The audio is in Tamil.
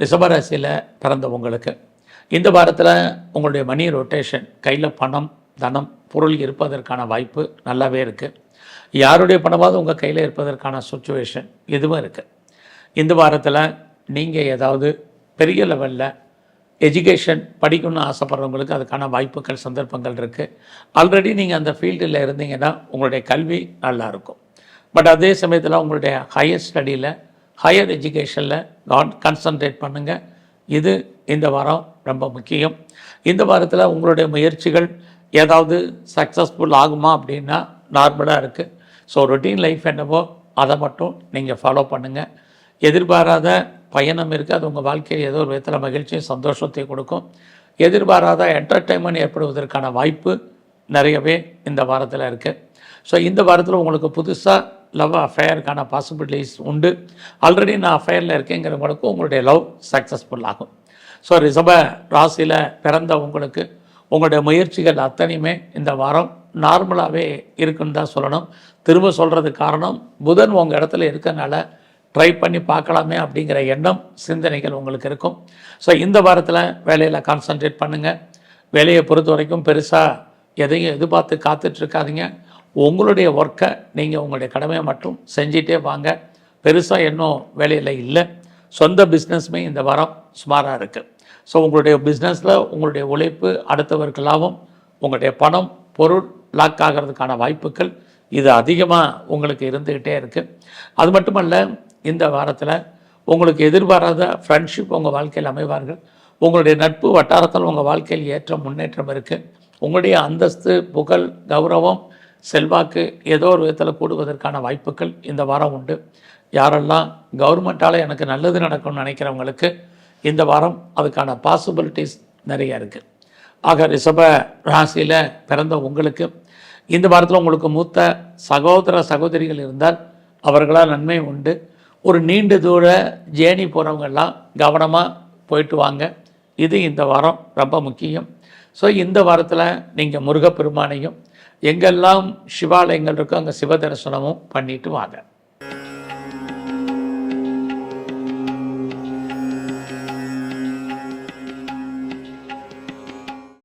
ரிஷபராசியில் பிறந்த உங்களுக்கு இந்த வாரத்தில் உங்களுடைய மணி ரொட்டேஷன் கையில் பணம் தனம் பொருள் இருப்பதற்கான வாய்ப்பு நல்லாவே இருக்குது யாருடைய பணமாவது உங்கள் கையில் இருப்பதற்கான சுச்சுவேஷன் இதுவும் இருக்குது இந்த வாரத்தில் நீங்கள் ஏதாவது பெரிய லெவலில் எஜுகேஷன் படிக்கணும்னு ஆசைப்படுறவங்களுக்கு அதுக்கான வாய்ப்புகள் சந்தர்ப்பங்கள் இருக்குது ஆல்ரெடி நீங்கள் அந்த ஃபீல்டில் இருந்தீங்கன்னா உங்களுடைய கல்வி நல்லாயிருக்கும் பட் அதே சமயத்தில் உங்களுடைய ஹையர் ஸ்டடியில் ஹையர் எஜுகேஷனில் நான் கான்சன்ட்ரேட் பண்ணுங்கள் இது இந்த வாரம் ரொம்ப முக்கியம். இந்த வாரத்தில் உங்களுடைய முயற்சிகள் ஏதாவது சக்ஸஸ்ஃபுல் ஆகுமா அப்படின்னா நார்மலாக இருக்குது ஸோ ரொட்டீன் லைஃப் என்னவோ அதை மட்டும் நீங்கள் ஃபாலோ பண்ணுங்கள் எதிர்பாராத பயணம் இருக்குது அது உங்கள் வாழ்க்கையில் ஏதோ ஒரு விதத்தில் மகிழ்ச்சியும் சந்தோஷத்தையும் கொடுக்கும். எதிர்பாராத என்டர்டைன்மெண்ட் ஏற்படுவதற்கான வாய்ப்பு நிறையவே இந்த வாரத்தில் இருக்குது ஸோ இந்த வாரத்தில் உங்களுக்கு புதுசாக லவ் அஃபேருக்கான பாசிபிலிட்டிஸ் உண்டு. ஆல்ரெடி நான் அஃபேரில் இருக்கேங்கிறவங்களுக்கும் உங்களுடைய லவ் சக்ஸஸ்ஃபுல் ஆகும். ஸோ ரிஷப ராசியில் பிறந்த உங்களுக்கு உங்களுடைய முயற்சிகள் அத்தனையுமே இந்த வாரம் நார்மலாகவே இருக்குன்னு தான் சொல்லணும். திரும்ப சொல்கிறதுக்கு காரணம் புதன் உங்கள் இடத்துல இருக்கனால ட்ரை பண்ணி பார்க்கலாமே அப்படிங்கிற எண்ணம் சிந்தனைகள் உங்களுக்கு இருக்கும். ஸோ இந்த வாரத்தில் வேலையில் கான்சன்ட்ரேட் பண்ணுங்கள் வேலையை பொறுத்த வரைக்கும் பெருசாக எதையும் எதிர்பார்த்து காத்துட்ருக்காதீங்க உங்களுடைய ஒர்க்கை நீங்கள் உங்களுடைய கடமையை மட்டும் செஞ்சிட்டே வாங்க. பெருசாக இன்னும் வேலையில் இல்லை. சொந்த பிஸ்னஸுமே இந்த வாரம் சுமாராக இருக்குது ஸோ உங்களுடைய பிஸ்னஸில் உங்களுடைய உழைப்பு அடுத்தவருக்கு லாபம் உங்களுடைய பணம் பொருள் லாக் ஆகிறதுக்கான வாய்ப்புகள் இது அதிகமாக உங்களுக்கு இருந்துக்கிட்டே இருக்குது அது மட்டுமல்ல இந்த வாரத்தில் உங்களுக்கு எதிர்பாராத ஃப்ரெண்ட்ஷிப் உங்கள் வாழ்க்கையில் அமைவார்கள். உங்களுடைய நட்பு வட்டாரத்தில் உங்கள் வாழ்க்கையில் ஏற்ற முன்னேற்றம் இருக்குது உங்களுடைய அந்தஸ்து புகழ் கௌரவம் செல்வாக்கு ஏதோ ஒரு விதத்தில் கூடுவதற்கான வாய்ப்புகள் இந்த வாரம் உண்டு. யாரெல்லாம் கவர்மெண்ட்டால் எனக்கு நல்லது நடக்கும்னு நினைக்கிறவங்களுக்கு இந்த வாரம் அதுக்கான பாசிபிலிட்டிஸ் நிறைய இருக்குது ஆக ரிஷப ராசியில் பிறந்த உங்களுக்கு இந்த வாரத்தில் உங்களுக்கு மூத்த சகோதர சகோதரிகள் இருந்தால் அவர்களால் நன்மை உண்டு. ஒரு நீண்ட தூர ஜேர்னி போகிறவங்கெல்லாம் கவனமாக போயிட்டு வாங்க. இது இந்த வாரம் ரொம்ப முக்கியம். ஸோ இந்த வாரத்தில் நீங்கள் முருகப்பெருமானையும் எங்கெல்லாம் சிவாலயங்கள் இருக்கோ அங்கே சிவ தரிசனமும் பண்ணிட்டு வாங்க.